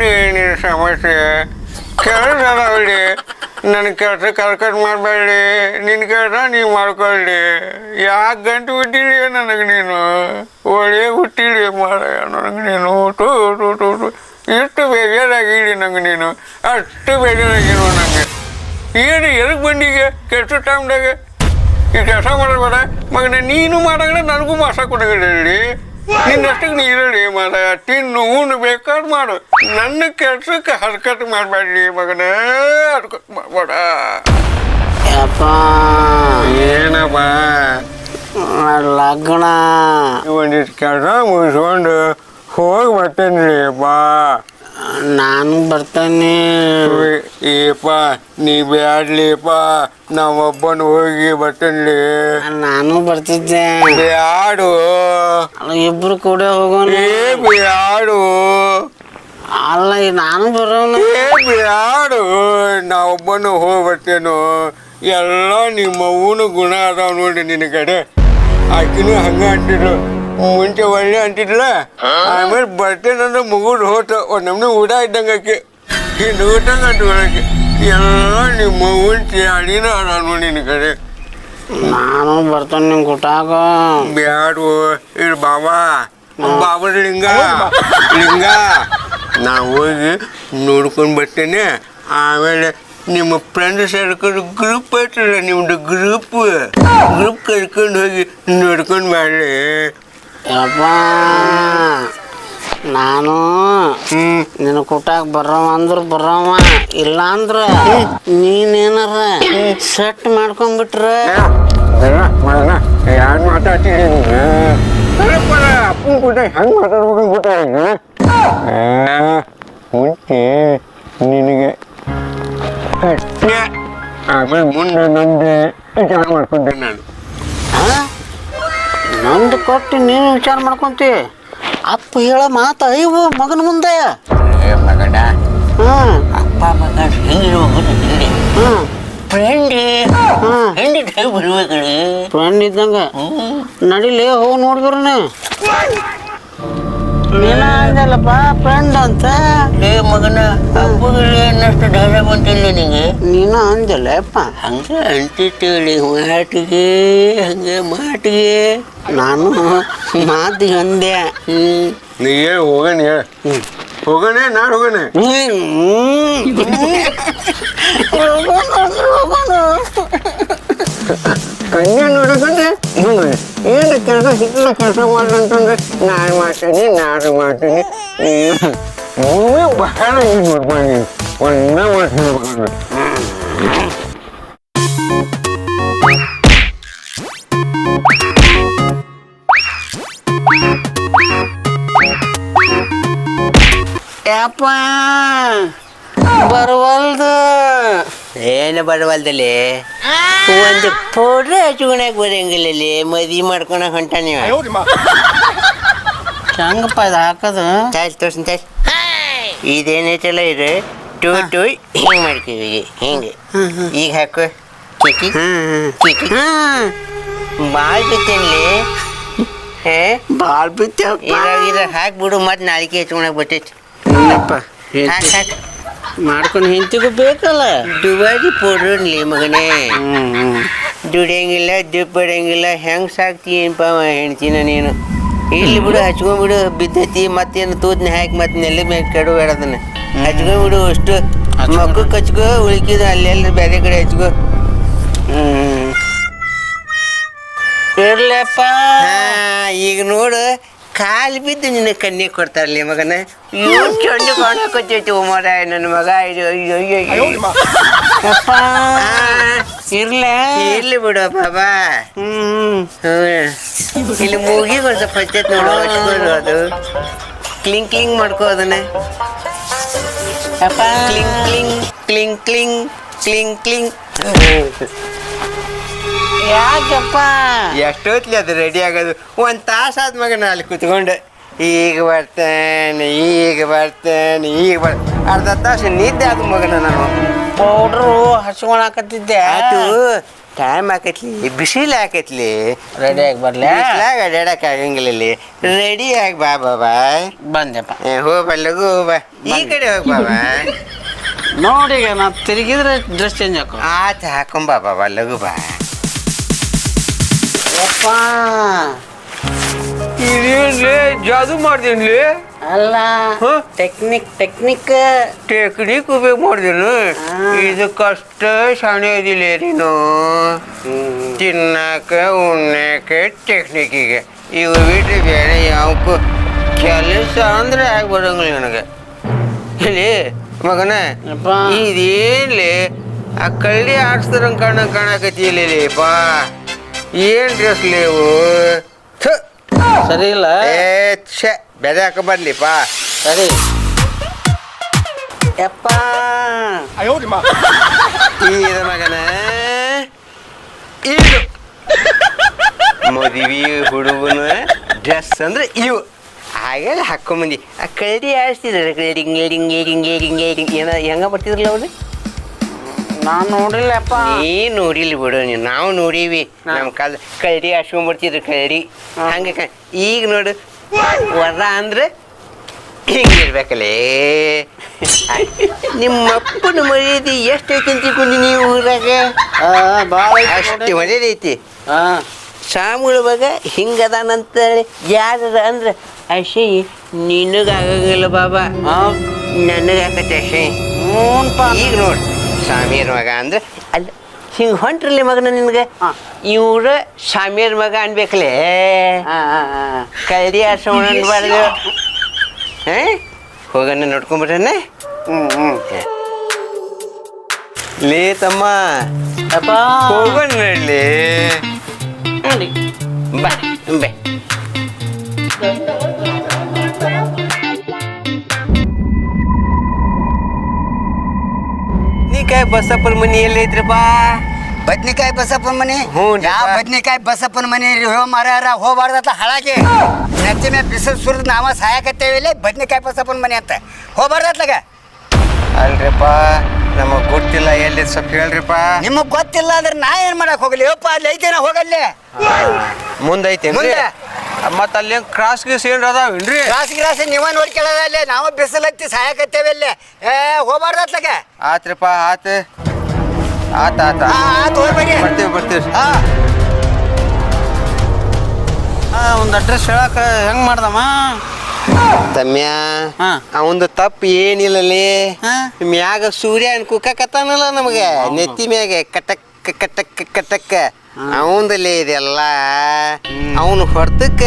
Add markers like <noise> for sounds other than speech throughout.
ನಿನ್ನ ಸಮಸ್ಯೆ ಕೆಲಸದ ಅದಾವಲ್ಲಿ ನನ್ನ ಕೆಲಸ ಕರ್ಕಟ್ ಮಾಡಬೇಡಿ ನಿನ್ನ ಕೆಲಸ ನೀವು ಮಾಡ್ಕೊಳ್ಳಿ ಯಾಕೆ ಗಂಟು ಹುಟ್ಟಿಲಿ ನನಗೆ ನೀನು ಒಳ್ಳೆ ಹುಟ್ಟಿಲಿ ಮಾಡ ನನಗೆ ನೀನು ಟೂ ಟೂ ಟೂ ಟು ಎಷ್ಟು ಬೇಜಾರಾಗಿಡಿ ನಂಗೆ ನೀನು ಅಷ್ಟು ಬೇಜಾರಾಗಿರುವ ನನಗೆ ಏನು ಎದಕ್ಕೆ ಬಂದೀಗ ಕೆಲಸ ಟೈಮ್ದಾಗ ಈ ಕೆಲಸ ಮಾಡಬೇಡ ಮಗನ ನೀನು ಮಾಡಂಗ ನನಗೂ ಮಾಸ ಕೊಡಗಡಿ ನಿನ್ನಷ್ಟಕ್ಕೆ ನೀರಡಿ ಮಗ ಮಾಡ ತಿನ್ನು ಉಣ್ಣು ಬೇಕಾದ್ ಮಾಡು. ನನ್ನ ಕೆಲಸಕ್ಕೆ ಹರ್ಕಟ್ ಮಾಡಬೇಡಿ ಮಗನ. ಹರ್ಕತ್ ಮಾಡಬೇಡ ಏನಪ್ಪ? ಲಗ್ನ. ಒಂದಿಷ್ಟು ಕೆಲಸ ಮುಗಿಸ್ಕೊಂಡು ಹೋಗಿ ಬರ್ತೇನೆ ಬಾ ನಾನು ಬರ್ತೇನೆ ಏಪ ನೀ ಬ್ಯಾಡ್ಲಿಪ್ಪ ನಾವೊಬ್ಬನ ಹೋಗಿ ಬರ್ತೇನೆ ನಾನು ಬರ್ತಿದ್ದೆ ಬ್ಯಾಡು ಅಲ್ಲ ಇಬ್ರು ಕೂಡ ಹೋಗೋಣ ಏ ಬ್ಯಾಡು ಅಲ್ಲ ಈ ನಾನು ಬರೋಣ ಏ ಬ್ಯಾಡು ನಾವೊಬ್ಬನು ಹೋಗಿ ಬರ್ತೇನೋ ಎಲ್ಲ ನಿಮ್ಮ ಅವ್ವನ ಗುಣ ಅದಾವ ನೋಡಿ ನಿನ್ನ ಕಡೆ ಆಕಿನೂ ಹಂಗ ಅಂತಿದ್ರು ಮುಂಚೆ ಒಳ್ಳೆ ಅಂತಿದ್ಲ ಆಮೇಲೆ ಬರ್ತೇನಂದ್ರೆ ಮುಗುದು ಹೋತ ಒಂದು ನಮ್ನೆ ಊಟ ಇದ್ದಂಗೆ ಆಕೆ ಹಿಂಗೆ ಊಟಂಗೆ ಅಂಟ್ಕೊಳಕ್ಕೆ ಎಲ್ಲ ನಿಮ್ಮ ಅವ್ವನ ಅಡಿನ ಅದಾವ ನೋಡಿ ನಿನ್ನ ಕಡೆ ನಾನು ಬರ್ತೇನೆ ನಿಮ್ ಕುಟಾಗ ಬ್ಯಾಡು ಇದು ಬಾಬಾ ಬಾಬಾ ಲಿಂಗ ಲಿಂಗ ನಾ ಹೋಗಿ ನೋಡ್ಕೊಂಡು ಬರ್ತೇನೆ ಆಮೇಲೆ ನಿಮ್ಮ ಫ್ರೆಂಡ್ ಸರ್ಕಲ್ ಗ್ರೂಪ್ ಐತಲ್ಲ ನಿಮ್ದು ಗ್ರೂಪ್ ಗ್ರೂಪ್ ಕರ್ಕೊಂಡು ಹೋಗಿ ನೋಡ್ಕೊಂಡು ಮಾಡ್ರಿ ಯಪ್ಪ ನಾನು ನಿನ್ನ ಕುಟಾಗ ಬರವ ಅಂದ್ರ ಬರವ ಇಲ್ಲ ಅಂದ್ರ ನೀನೇನಾರ ಸೆಟ್ ಮಾಡ್ಕೊಂಡ್ಬಿಟ್ರ ಯಾರು ಮಾತಾಡ್ತೀನಿ ಅಪ್ಪನ ಕೂಡ ಹೆಂಗೆ ಮಾತಾಡ್ಬೇಕು ಗೊತ್ತ ಮುಂಚೆ ನಿನಗೆ ಅಷ್ಟೇ ಆಮೇಲೆ ಮುಂದೆ ನಂದೆ ಜನ ಮಾಡ್ಕೊಂಡೆ ನಾನು. ನಂದು ಕೊಟ್ಟು ನೀನು ವಿಚಾರ ಮಾಡ್ಕೊಂತಿ. ಅಪ್ಪ ಹೇಳ ಮಾತ ಅಯ್ಯೋ ಮಗನ ಮುಂದೆ. ಏ ಮಗನ ಹ್ಮ್ ಅಪ್ಪ ಮಗ ಹ್ಮ್ ಫ್ರೆಂಡಿ ಹೆಂಡಿ ಬರ್ಬೇಕಳಿ ಫ್ರೆಂಡ್ ಇದ್ದಂಗ. ನಡಿಲಿ ಹೋಗಿ ನೋಡಿದ್ರನ ನೀನ ಅಂದಲ್ಲಪ್ಪ ಫ್ರೆಂಡ್ ಅಂತ ಏ ಮಗನ ಅಪ್ಪಗೆ ಏನಷ್ಟು ಧೈರ್ಯ ಬಂತಿಲ್ಲ ನಿನಗೆ ನೀನ ಅಂದಲ್ಲಪ್ಪ ಹಂಗೆ ಅಂತಿತ್ತೇಳಿ ಮಾಟಿಗೆ ಹಂಗೆ ಮಾಟಿಗೆ ನಾನು ಮಾತಿಗೆ ಅಂದೆ ಹ್ಮ್ ನೀ ಹೇಳು ಹೋಗೋಣ ಹೇಳ ಹೋಗೋಣ ನಾಳೆ ಹೋಗೋಣ ಕನ್ಯಾ ನೋಡಕಂದ್ರೆ ಏನು ಕೆಲಸ ಸಿಕ್ಕಲ್ಲ ಕೆಲಸ ಮಾಡ್ರಂತಂದ್ರೆ ನಾನು ಮಾಡ್ತೀನಿ ನಾನು ಮಾಡ್ತೀನಿ ನೀವೇ ಬಹಳ ಇದು ಮಾಡ್ಕೊಂಡು ಒಂದೇ ಮಾಡ್ತೀನಿ ಯಪ್ಪ ಬರವಲ್ದು ಏನು ಬರವಲ್ದಲ್ಲಿ ಒಂದು ಪೌಡ್ರ ಹಚ್ಕೊಳಕ್ ಬರಂಗಿಲ್ಲಲ್ಲಿ ಮದ್ವೆ ಮಾಡ್ಕೊಳಕ್ ಹೊಂಟ ನೀವು. ಹಂಗಪ್ಪ ಅದು ಹಾಕೋದು? ತಾಸ್ ತೋರ್ಸನ್ ತಾಸ್ ಇದೇನೈತಲ್ಲ ಇದು? ಟೂ ಟೂ ಹಿಂಗೆ ಮಾಡ್ತೀವಿ ಹಿಂಗೆ. ಈಗ ಹಾಕು. ಕಿಕಿ ಕಿಕಿ ಭಾಳ ಬಿತ್ತೇನ್ಲಿ? ಹೇ? ಬಾಳ್ ಬಿತ್ತಪ್ಪ ಇದ್ರಾಗ ಇದ್ರಾಗ ಹಾಕ್ಬಿಡು ಮತ್ತೆ ನಾಳೆಗೆ ಹಚ್ಕೊಳಕ್ ಬರ್ತೈತಿ. ಹಾಕಿ ಹಾಕ್. ಮಾಡ್ಕೊಂಡು ಹಿಂತಿಗೂ ಬೇಕಲ್ಲ. ದುಬಾರಿ ಪೌಡ್ರನ್ಲಿ ಮಗನೇ. ದುಡಿಯಂಗಿಲ್ಲ ದುಡ್ಡು ಹೆಂಗೆ ಹೆಂಗ್ ಸಾಕ್ತೀಯಪ್ಪ ಹೆಣ್ತಿನ ನೀನು? ಇಲ್ಲಿ ಬಿಡು ಹಚ್ಕೊಂಡ್ಬಿಡು ಬಿದ್ದೈತಿ ಮತ್ತೇನು ತೂದ್ನ ಹಾಕಿ ಮತ್ತೆ ನೆಲ ಮೇಲೆ ಕೆಡಬೇಡ ಅದನ್ನ. ಹಚ್ಕೊಂಡ್ಬಿಡು ಅಷ್ಟು. ಮಕ್ಕಕ್ಕೆ ಹಚ್ಕೋ ಉಳ್ಕಿದ ಅಲ್ಲೆಲ್ಲ ಬೇರೆ ಕಡೆ ಹಚ್ಕೋ ಹ್ಮ್. ಇರ್ಲಪ್ಪ. ಈಗ ನೋಡು. ಕಾಲು ಬಿದ್ದು ನಿನ್ನ ಕಣ್ಣಿ ಕೊಡ್ತಾರಲಿ ಮಗನ? ಇವ್ ಚಂಡು ಕಾಣಕೊತ್ತೈತಿ ಮರ ನನ್ನ ಮಗ. ಇದು ಅಯ್ಯೋ ಅಯ್ಯೋ ಅಯ್ಯೋ. ಅಪ್ಪಾ. ಇರ್ಲೆ. ಇರ್ಲಿ ಬಿಡು ಬಾಬಾ. ಹ್ಮ್. ಹ್ಮ್. ಇಲ್ಲಿ ಮೂಗಿಗೆ ಒಂದು ಸ್ವಲ್ಪ ಹಚ್ಚೈತ್ ನೋಡು ಹಚ್ಕೊಂಡು ಅದು ಕ್ಲಿಂಗ್ ಕ್ಲಿಂಗ್ ಮಾಡ್ಕೋ ಅದನ್ನ. ಅಪ್ಪ. ಕ್ಲಿಂಗ್ ಕ್ಲಿಂಗ್ ಕ್ಲಿಂಗ್ ಕ್ಲಿಂಗ್ ಕ್ಲಿಂಗ್. ಕ್ಲಿಂಗ್ ಯಾಕಪ್ಪ? ಎಷ್ಟೊತ್ಲಿ ಅದು ರೆಡಿ ಆಗೋದು? ಒಂದು ತಾಸು ಆದ ಮಗ ಅಲ್ಲಿ ಕುತ್ಕೊಂಡು. ಈಗ ಬರ್ತೇನೆ ಈಗ ಬರ್ತೇನೆ ಈಗ ಬರ್ ಅರ್ಧ ತಾಸು ನಿದ್ದೆ ಆದ ಮಗನ ನಾನು. ಪೌಡ್ರು ಹಚ್ಕೊಳಕತ್ತಿದ್ದೆ. ಆಯ್ತು. ಟೈಮ್ ಆಕೈತ್ಲಿ ಬಿಸಿಲು ಆಕೈತ್ಲಿ. ರೆಡಿ ಆಗಿ ಬರ್ಲಿ? ಅಡ್ಯಾಡಕ್ ಆಗಂಗಿಲ್ಲ ಇಲ್ಲಿ. ರೆಡಿ ಆಗಿ ಬಾ ಬಾಬಾ ಬಂದೆಪ್ಪ ಏ, ಬರ್ಲಗು ಬಾ ಬಾ. ಈ ಕಡೆ ಹೋಗ ಬಾಬಾ ನೋಡಿ ಈಗ ನಾ ತಿರುಗಿದ್ರೆ ಡ್ರೆಸ್ ಚೇಂಜ್ ಹಾಕೋ. ಆತ ಹಾಕೊಂಬಾ ಬಾಬಾ ಲಘು ಬಾ. ಯಪ್ಪ. ಇದೇನ್ಲಿ ಜಾದು ಮಾಡ್ದೇನ್ಲಿ ಅಲ್ಲ ಹ? ಟೆಕ್ನಿಕ್ ಟೆಕ್ನಿಕ್ ಟೆಕ್ನಿಕ್ ಉಪಯೋಗ ಮಾಡಿದೇನು? ಇದು ಕಷ್ಟ ಶಾಣೆ ಇದಿಲ್ಲ ನೀನು. ತಿನ್ನಕ ಉಣ್ಣಕ್ಕೆ ಟೆಕ್ನಿಕ್ಕಿಗೆ ಇವು ಬಿಟ್ಟು ಬೇರೆ ಯಾವಕ್ಕೂ ಕೆಲಸ ಅಂದ್ರೆ ಆಗ್ಬಿಡಂಗಿಲ್ಲ ನನಗೆ. ಇಲ್ಲಿ ಮಗನ ಯಪ್ಪ. ಇದೇನ್ಲಿ ಆ ಕಳ್ಳಿ ಆಡ್ಸ್ತಾರ ಕಾಣ ಕಾಣಕತ್ತಿ ಇಲ್ಲಿ ಬಾ. ಏನ್ ಡ್ರೆಸ್ ಲೇವು? ಥು. ಸರಿ ಇಲ್ಲ. ಏ ಛೆ ಬೆದೆ ಹಾಕ ಬರ್ಲಿಪ್ಪ ಸರಿ. ಯಪ್ಪ. ಈಗ ಮಗನ. ಇದು ಮದುವೆ ಹುಡುಗನ ಡ್ರೆಸ್ ಅಂದ್ರೆ ಇವು ಹಾಗೆಲ್ಲ ಹಾಕೊಂಬಂದಿ ಆ ಕಳ್ಳಿ ಆಡಿಸ್ತಿದ್ರೆ ಡಿಂಗ್ ಡಿಂಗ್ ಡಿಂಗ್ ಡಿಂಗ್ ಡಿಂಗ್ ಏನ ಹೆಂಗ ಬರ್ತಿದ್ರಲ್ಲ ಅವ್ರು? ನಾನು ನೋಡಿಲ್ಲಪ್ಪ ನೀ ನೋಡಿಲ್ಲ ಬಿಡು ನೀನು ನಾವು ನೋಡೀವಿ. ನಮ್ಮ ಕಾಲ ಕಳ್ಳಿ ಆಡ್ಸ್ಕೊಂಡ್ಬರ್ತಿದ್ರು ಕಳ್ಳಿ. ಹಂಗೆ ಕ- ಈಗ ನೋಡು ವರ ಅಂದ್ರೆ ಹಿಂಗಿರ್ಬೇಕಲ್ಲೇ ನಿಮ್ಮ ಅಪ್ಪನ ಮರ್ಯಾದೆ ಎಷ್ಟು ಐತಿ ಅಂತಿಕೊಂಡು ನೀವು ಊರಾಗ? ಅಷ್ಟು ಮರ್ಯಾದೆ ಐತಿ. ಮಗ ಹಿಂಗದಾನಂತೇಳಿ ಯಾರದ ಅಂದ್ರೆ ಅಶಿ ನಿನಗಾಗಂಗಿಲ್ಲ ಬಾಬಾ. ನನಗೆ ನನಗಾಕತ್ತೆ ಅಶಿ. ಈಗ ನೋಡಿ. ಸ್ವಾಮಿಯರ ಮಗ ಅಂದ್ರೆ ಅಲ್ಲ ಹಿಂಗೆ ಹೊಂಟ್ರಲ್ಲಿ ಮಗನ ನಿನಗೆ? ಇವ್ರು ಸ್ವಾಮಿಯರ ಮಗ ಅನ್ಬೇಕಲೇ? ಹಾಂ ಹಾಂ ಬರ್ದು ಹೇ ಆಡ್ಸೋಣ ಅನ್ಬಾರ್ದು ಹಾಂ? ಹೋಗಣ್ಣ ನೋಡ್ಕೊಂಬಿಟ್ರಣ್ಣ ಹ್ಞೂ ಹ್ಞೂ ಲೇ ತಮ್ಮ. ಹೋಗೋಣ ನಡ್ಲಿ ಬಾಯ್ ಬಾ ಬಾ. ಬಸಪ್ಪನ ಮನಿ ಎಲ್ಲಿ ಐತ್ರಪ್ಪ ಬದ್ನಿಕಾಯಿ ಬಸಪ್ಪನ ಮನೆ? ಹ್ಞೂ ಯಾವ. ಬದ್ನಿಕಾಯಿ ಬಸಪ್ಪನ ಮನೆ ರೀ? ಹೋ ಮಾರಾರ ಹೋಗ್ಬಾರ್ದತ್ತ ಹಾಳಾಗಿ. ನೆಚ್ಚ ಮೇಲೆ ಬಿಸಿಲು ಸುರಿದು ನಾವ ಸಾಯಕತ್ತೇವೆ ಇಲ್ಲಿ ಬದ್ನಿಕಾಯಿ ಬಸಪ್ಪನ ಮನೆ ಅಂತ. ಹೋಗ್ಬಾರ್ದತ್ಲಾಗ ಅಲ್ರಿಪ್ಪ ನಮಗ್ ಗೊತ್ತಿಲ್ಲ ಎಲ್ಲಿ ಸ್ವಲ್ಪ ಹೇಳ್ರಿಪ್ಪ ನಿಮಗ್ ಗೊತ್ತಿಲ್ಲ ಅಂದ್ರೆ ನಾ ಏನ್ ಮಾಡಕ್ ಹೋಗಲಿ? ಯಪ್ಪ ಅಲ್ಲಿ ಐತೇನ ಹೋಗಲ್ಲೇ. ಮುಂದೈತೆ ಮುಂದೆ. ಮತ್ತ ಅಲ್ಲಿ ಕ್ರಾಸ್ ಗೀಸ್ ಏನ್ರ ಕ್ರಾಸ್ ಗ್ರಾಸಿ ಗ್ರಾಸಿ ನೀವ ನೋಡ್ಕೊಳ್ಳೋದ ಅಲ್ಲಿ ನಾವು ಬಿಸಿಲತ್ತಿ ಸಾಯಕತ್ತೇವೆ ಇಲ್ಲಿ. ಏ ಹೋಗ್ಬಾರ್ದತ್ಲಾಗ ಆತ್ರಿಪ್ಪ ಆತ. ಆತ ಆತ ಆ, ಆತ್ ಹೋಗ್ಬೇಡಿ ಬರ್ತೀವಿ ಬರ್ತೀವಿ. ಹಾ ಒಂದು ಅಡ್ರೆಸ್ ಹೇಳಕ ಹೆಂಗ್ ಮಾಡ್ದಮ್ಮ? ತಮ್ಯ ಹಾ. ಅವಂದು ತಪ್ಪು ಏನಿಲ್ಲಲ್ಲಿ. ಹಾ. ಮ್ಯಾಗ ಸೂರ್ಯ ಕುಕ್ಕಕತ್ತಾನಲ್ಲ ನಮಗೆ ನೆತ್ತಿ ಮ್ಯಾಗ ಕಟಕ್ ಕಟಕ್ ಕಟಕ್ ಅವಂದಲ್ಲಿ ಇದೆಲ್ಲ ಅವನು ಹೊರ್ತಕ್ಕ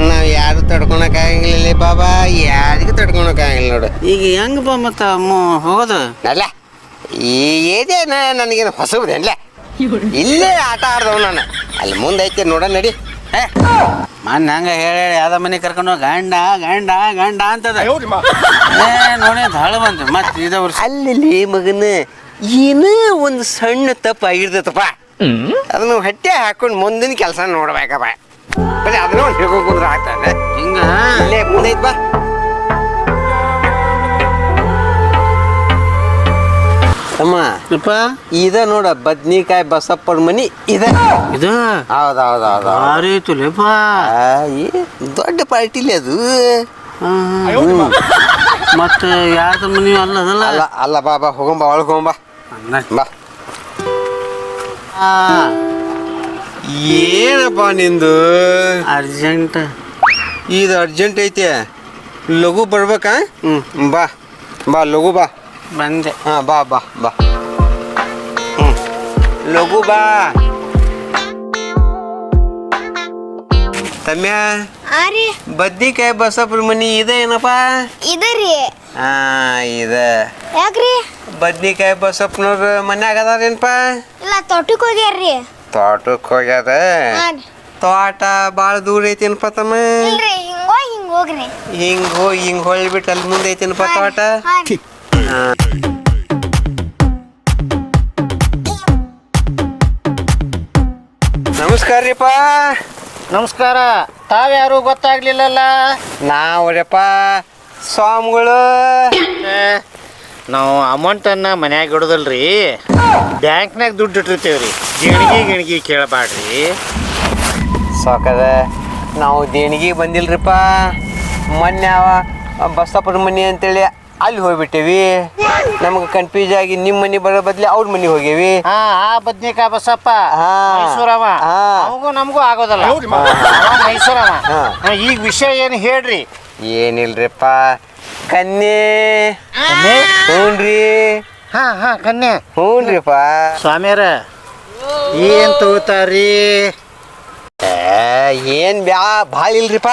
ನಾವು ಯಾರು ತಡ್ಕೊಳಕ್ ಆಗಂಗಿಲ್ಲ ಬಾಬಾ ಯಾರಿಗೂ ತಡ್ಕೊಳಕ್ ಆಗಂಗಿಲ್ಲ ನೋಡು ಈಗ ಹೆಂಗಪ್ಪ ಮತ್ತ ಹೋಗೋದು ಅಲ್ಲ ಈ ಏದೇನ ನನಗೇನು ಹೊಸಬ್ದೇನ್ಲ ಇಲ್ಲೇ ಆಟ ಆಡ್ದವ್ ನಾನು ಅಲ್ಲಿ ಮುಂದೆ ಐತೆ ನೋಡ ನಡಿ ಮನ್ ಹಂಗ ಹೇಳಿ ಯಾವ್ದ ಮನೆ ಕರ್ಕೊಂಡು ಗಂಡ ಗಂಡ ಗಂಡ ಅಂತದ ನೋಡಿ ಹಳ ಬಂತು ಮತ್ತೆ ಅಲ್ಲಿ ಮಗನ ಏನೋ ಒಂದು ಸಣ್ಣ ತಪ್ಪು ಆಗಿರ್ತೈತಪ್ಪ. ಅದನ್ನು ಹೊಟ್ಟೆ ಹಾಕೊಂಡು ಮುಂದಿನ ಕೆಲಸ ನೋಡ್ಬೇಕಪ್ಪ. ಬರೀ ಅದನ್ನ ಒಂದು ಹೇಳ್ಕೊಂಡು ಕುಂದ್ರೆ ಆಗ್ತದೆ ಹಿಂಗ? ಇಲ್ಲೇ ಮುಂದೈತ್ ಬಾ. ಅಮ್ಮ ಅಪ್ಪ ಇದ ನೋಡ ಬದ್ನಿಕಾಯಿ ಬಸಪ್ಪನ ಮನಿ ಇದ. ಇದು? ಹೌದು ಹೌದು ಹೌದು ಭಾರಿ ಐತು ಲೇಪ ದೊಡ್ಡ ಪಾರ್ಟಿಲಿ ಅದು. ಮತ್ತೆ ಯಾರ್ದ ಮನಿ ಅಲ್ಲ ಅದಲ್ಲ? ಅಲ್ಲ ಅಲ್ಲ ಬಾ ಬಾ ಹೋಗಂಬ ಒಳಗೆ ಹೋಗಂಬ. ಬಾ. ಏನಪ್ಪ ನಿಂದು? ಅರ್ಜೆಂಟ್. ಇದು ಅರ್ಜೆಂಟ್ ಐತೆ. ಲಘು ಬರ್ಬೇಕಾ? ಹ್ಞೂ ಬಾ. ಬಾ ಲಘು ಬಾ. ಬಂದೆ. ಹಾಂ ಬಾ ಬಾ ಬಾ. ಹ್ಞೂ ಲಘು ಬಾ. ತಮ್ಯ? ಆರಿ ಬದ್ನಿಕಾಯಿ ಬಸಪ್ಪನ ಮನಿ ಇದೆ ಏನಪ್ಪ? ಇದರಿ ಹಾ ಇದ ಯಾಕ್ರಿ? ಬದ್ನಿಕಾಯಿ ಬಸಪ್ಪನವ್ರ ಮನ್ಯಾಗ ಅದಾರೇನಪ್ಪ ಇಲ್ಲ ತೋಟಕ್ಕೆ ಹೋಗ್ಯಾರ್ರಿ. ತೋಟಕ್ಕೆ ಹೋಗ್ಯಾರ ತೋಟ ಭಾಳ ದೂರ ಐತೇನಪ್ಪ ತಮ್ಮ? ಇಲ್ರಿ ಹಿಂಗೋ ಹಿಂಗ್ ಹೋಗ್ರಿ. ಹಿಂಗ್ ಹೋಗಿ ಹಿಂಗ್ ಹೊಳ್ಬಿಟ್ಟು ಅಲ್ಲಿ ಮುಂದೆ ಐತೇನಪ್ಪ ತೋಟ. ನಮಸ್ಕಾರ ರೀಪ್ಪ ನಮಸ್ಕಾರ. ತಾವ್ಯಾರು ಗೊತ್ತಾಗ್ಲಿಲ್ಲಲ್ಲ? ನಾವ್ರಪ್ಪ ಸ್ವಾಮಿಗಳು. ನಾವು ಅಮೌಂಟನ್ನು ಮನ್ಯಾಗ ಇಡೋದಲ್ರಿ. ಬ್ಯಾಂಕ್ನಾಗ ದುಡ್ಡು ಇಟ್ಟಿರ್ತೇವ್ರಿ. ರೀ ಗಿಣಗಿ ಗಿಣಗಿ ಕೇಳಬಾಡ್ರಿ. ಸಾಕದ ನಾವು ದೇಣಿಗೆ ಬಂದಿಲ್ರಿಪ್ಪ ಮೊನ್ನೆ ಅವ ಬಸಪ್ಪನ ಮನೆ ಅಂತೇಳಿ ಅಲ್ಲಿ ಹೋಗ್ಬಿಟ್ಟೇವಿ. ನಮ್ಗೆ ಕನ್ಫ್ಯೂಸ್ ಆಗಿ ನಿಮ್ಮ ಮನೆ ಬರೋ ಬದ್ಲಿ ಅವ್ರ ಮನೆ ಹೋಗೇವಿ ಹಾ ಆ ಬದ್ನಿಕಾಯ್ ಬಸಪ್ಪ ಹಾ. ಮೈಸೂರವ. ಹಾ. ನಮಗೂ ನಮಗೂ ಆಗೋದಲ್ಲ. ಮೈಸೂರವ. ಹಾ. ಹಾ, ಈಗ ವಿಷಯ ಏನು ಹೇಳ್ರಿ? ಏನಿಲ್ರಿಪ್ಪ? ಕನ್ಯೆ. ಹ್ಞೂನ್ರಿ ಹಾ ಹಾ ಕನ್ಯೆ. ಹ್ಞೂನ್ರಿಪ್ಪ ಸ್ವಾಮಿಯರ ಏನ್ ತಗೋತಾರಿ ಏ, ಏನ್ ಬ್ಯಾ ಭಾಳ ಇಲ್ರಿಪ್ಪ.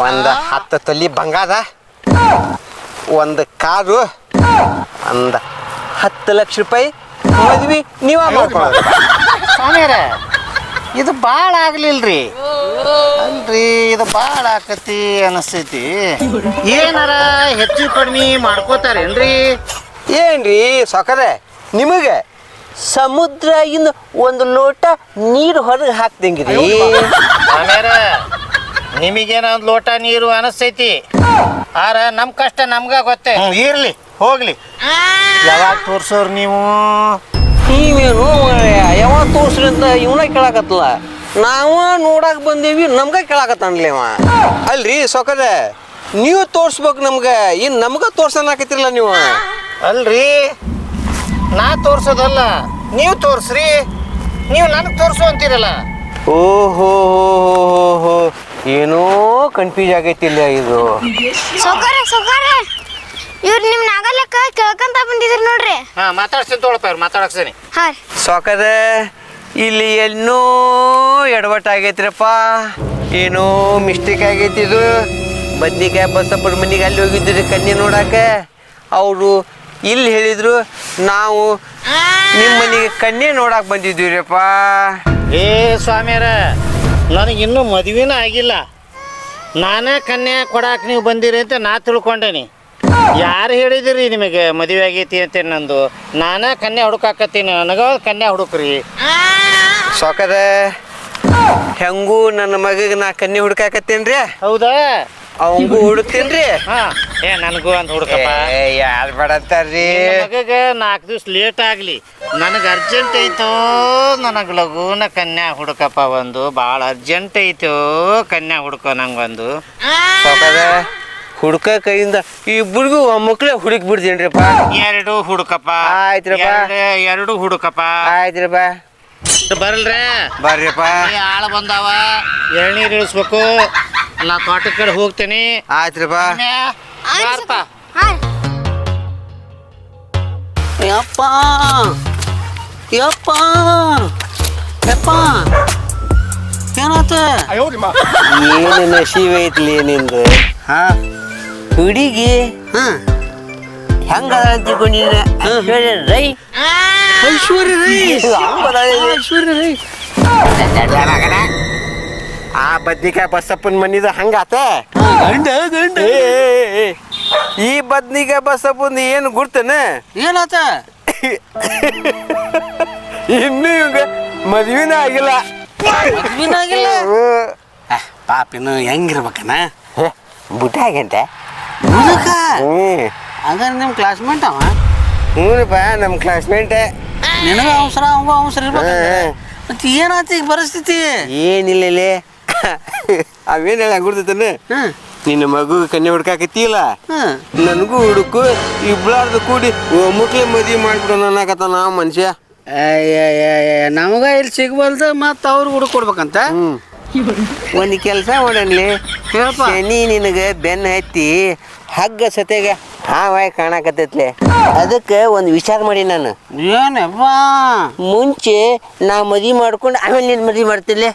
ಒಂದು ಹತ್ತು ತೊಲಿ ಬಂಗಾರ ಒಂದು ಕಾರು ಒಂದು ಹತ್ತು ಲಕ್ಷ ರೂಪಾಯಿ ಮದ್ವಿ ನೀವ ಮಾಡ್ಕೊಳ್ಳೋದು ಸ್ವಾಮಿಯರ ಇದು ಭಾಳ ಆಗ್ಲಿಲ್ರಿ. ಅಲ್ರಿ ಇದು ಭಾಳ ಆಕತಿ ಅನಸ್ತೈತಿ. ಏನಾರ ಹೆಚ್ಚು ಕಡಿಮೆ ಮಾಡ್ಕೋತಾರೇನ್ರಿ? ಏನ್ರಿ ಸೊಕರೆ ನಿಮಗೆ ಸಮುದ್ರ ಇಂದ ಒಂದು ಲೋಟ ನೀರು ಹೊರಗೆ ಹಾಕ್ದಂಗ್ರಿ. ಆಮೇಲೆ ನಿಮಗೇನ ಒಂದು ಲೋಟ ನೀರು ಅನಿಸ್ತೈತಿ? ಆರ ನಮ್ಮ ಕಷ್ಟ ನಮ್ಗ ಗೊತ್ತೇ. ಇರ್ಲಿ ಹೋಗ್ಲಿ. ಯಾವಾಗ ತೋರ್ಸೋರ್ ನೀವು? ನೀವೇನು ಯಾವಾಗ ತೋರ್ಸ್ರಿ ಅಂತ ಇವನ ಕೇಳಾಕತ್ತಲ್ಲ. ನಾವ ನೋಡಕ್ ಬಂದೇವಿ ನಮ್ಗ ಕೇಳಾಕತ್ತಾನ್ಲಿ ಅವ. ಅಲ್ರಿ ಸೊಕರೆ ನೀವು ತೋರ್ಸ್ಬೇಕು ನಮ್ಗ ಇನ್ ನಮ್ಗ ತೋರ್ಸನಾಕತ್ತಿರಲ್ಲ ನೀವು. ಅಲ್ರಿ ನಾ ತೋರ್ಸೋದಲ್ಲ ನೀವು ತೋರ್ಸ್ರಿ ನೀವು ನನಗೆ ತೋರ್ಸು ಅಂತೀರಲ್ಲ. ಓಹೋ ಹೋ ಏನೋ ಕನ್ಫ್ಯೂಸ್ ಆಗೈತಿಲ್ಲ ಇದು. ಸೊಕರೆ ಸೊಕರೆ ಇವ್ರು ನಿಮ್ ನಾಗಲಕ್ಕ ಕೇಳ್ಕೊಂತ ಬಂದಿದ್ರಿ ನೋಡ್ರಿ. ಹಾ ಮಾತಾಡ್ಸ್ತೀನಿ ತೊಗೊಳಪ್ಪ ಇವ್ರು ಮಾತಾಡ್ಸೇನಿ ಹಾ ರೀ ಸೊಕದ ಇಲ್ಲಿ ಏನೋ ಎಡವಟ್ ಆಗೈತ್ರಪ್ಪ. ಏನೋ ಮಿಸ್ಟೇಕ್ ಆಗೈತಿ ಇದು. ಬದ್ನಿಕಾಯಿ ಬಸಪ್ಪನ ಮನೆಗೆ ಅಲ್ಲಿ ಹೋಗಿದ್ರಿ ಕನ್ಯೆ ನೋಡಕ್ಕೆ ಅವರು ಇಲ್ಲಿ ಹೇಳಿದ್ರು, ನಾವು ನಿಮ್ಮ ಮನೆಗೆ ಕನ್ಯೆ ನೋಡಕ್ ಬಂದಿದ್ದೀವ್ರಿಪ್ಪ. ಏ ಸ್ವಾಮಿಯರ, ನನಗೆ ಇನ್ನೂ ಮದುವೆನೂ ಆಗಿಲ್ಲ. ನಾನೇ ಕನ್ಯಾ ಕೊಡಕ್ಕೆ ನೀವು ಬಂದಿರಿ ಅಂತ ನಾ ತಿಳ್ಕೊಂಡೇನಿ. ಯಾರು ಹೇಳಿದಿರಿ ನಿಮಗೆ ಮದುವೆ ಆಗೈತಿ ಅಂತ ನಂದು? ನಾನ ಕನ್ಯಾ ಹುಡುಕಾಕತ್ತೀನಿ ನನಗ ಕನ್ಯಾ ಹುಡುಕ್ರಿ. ಸೊಕದ ಹೆಂಗೂ ನನ್ನ ಮಗಗೆ ನಾ ಕನ್ಯಾ ಹುಡುಕಾಕತ್ತೇನ್ರಿ? ಹೌದಾ? ಅವಂಗೂ ಹುಡುಕ್ತೀನ್ರಿ? ಹಾ. ಏ ನನಗೂ ಅಂತ ಹುಡುಕಪ್ಪ. ಯಾರು ಬಡತ್ತಾರ್ರಿ ಮಗಗ ನಾಲ್ಕು ದಿವ್ಸ ಲೇಟ್ ಆಗಲಿ. ನನಗೆ ಅರ್ಜೆಂಟ್ ಐತೋ ನನಗೆ ಲಘುನ ಕನ್ಯಾ ಹುಡುಕಪ್ಪ ಒಂದು. ಭಾಳ ಅರ್ಜೆಂಟ್ ಐತೋ ಕನ್ಯಾ ಹುಡುಕೋ ನಂಗೊಂದು ಸಾಕದ ಹುಡ್ಕ ಕೈಯಿಂದ ಇಬ್ಬರಿಗೂ ಮಕ್ಳೇ ಹುಡುಕ್ ಬಿಡ್ತೇನ್ರಿಪ್ಪ ಎರಡು ಹುಡುಕಪ್ಪ. ಆಯ್ತ್ರಪ್ಪ. ಎರಡು ಎರಡು ಹುಡುಕಪ್ಪ. ಆಯ್ತ್ರಿಪ್ಪ. ಬರಲ್ರೆ? ಬರ್ರಿಪ್ಪ. ಈ ಆಳ ಬಂದಾವ. ಎಳ್ನೀರು ಇಳಿಸ್ಬೇಕು. ನಾ ತೋಟದ ಕಡೆ ಹೋಗ್ತೇನೆ. ಆಯ್ತ್ರಿಪ್ಪ. ಬಾರಪ್ಪ. ಹಾ ರೀ ಯಪ್ಪ. ಯಪ್ಪ. ಯಪ್ಪ. ಏನಾತ ಏನು ನಸೀಬ್ ಐತ್ಲಿ ನಿಂದು. ಹಾ. ಹುಡುಗಿ. ಹಾ. ಹೆಂಗ ತಿಳ್ಕೊಂಡಿನ ಐಶ್ವರ್ಯ ರೈ. ಐಶ್ವರ್ಯ ರೈ. ಐಶ್ವರ್ಯ ರೈ. ಆ ಬದ್ನಿಕಾಯಿ ಬಸಪ್ಪನ ಮನಿದ ಹಂಗಾತ? ಗಂಡ ಗಂಡ. ಈ ಬದ್ನಿಕಾಯಿ ಬಸಪ್ಪಂದು ಏನು ಗುರ್ತನ? ಏನಾತ? ಇನ್ನು ಇವಾಗ ಮದ್ವಿನ ಆಗಿಲ್ಲ. ಪಾಪ ಇನ್ನು ಪಾಪಿನ ಹೆಂಗಿರ್ಬೇಕನ? ಹೇ, ಬುಟ್ಟ ಆಗಂತೆ ಮುದುಕ ಹ್ಞೂ. ಹಂಗಾರೆ ನಿಮ್ಮ ಕ್ಲಾಸ್ಮೇಟ್ ಅವ? ಹ್ಞೂನಪ್ಪ ನಮ್ಮ ಕ್ಲಾಸ್ಮೇಟೇ ನಿನಗ ಅವಸರ ಅವಂಗ ಅವಸರ ಇರ್ಬೇಕು ಮತ್ತೆ ಏನಾಯ್ತು ಈಗ ಪರಿಸ್ಥಿತಿ? ಏನಿಲ್ಲ ಇಲ್ಲಿ. <laughs> ಅವೇನು ಹೇಳ ಹ್ಮ್. ನಿನ್ನ ಮಗು ಕನ್ಯ ಹುಡ್ಕಾಕತ್ತಿಲ್ಲ ಹ್ಮ್. ನನಗೂ ಹುಡುಕು ಇಬ್ಳಾರ್ದು ಕೂಡಿ ಮುಟ್ಲೆ ಮದ್ವಿ ಮಾಡ್ಬಿಡೋಣ ಅನ್ನಕತ್ತ ನಾ ಮನುಷ್ಯ. ನಮಗ ಇಲ್ಲಿ ಸಿಗ್ಬಲ್ದ ಮತ್ತೆ ಅವ್ರಿಗೆ ಹುಡುಕ್ ಕೊಡ್ಬೇಕಂತ? ಹ್ಮ್. ಒಂದು ಕೆಲಸ ಮಾಡನ್ಲಿ ಹೇಳಪ್ಪ. ನೀ ನಿನಗೆ ಬೆನ್ನ ಹತ್ತಿ ಹಗ್ಗ ಸತೆಗೆ. ಹಾವಾಯ್ ಕಾಣಕತ್ತೈತ್ಲೆ. ಅದಕ್ಕೆ ಒಂದು ವಿಚಾರ ಮಾಡಿ ನಾನು. ಏನಪ್ಪ ಮುಂಚೆ ನಾ ಮದಿ ಮಾಡ್ಕೊಂಡು ಆಮೇಲೆ ನೀನು ಮದಿ ಮಾಡ್ತಿರ್ಲೆ?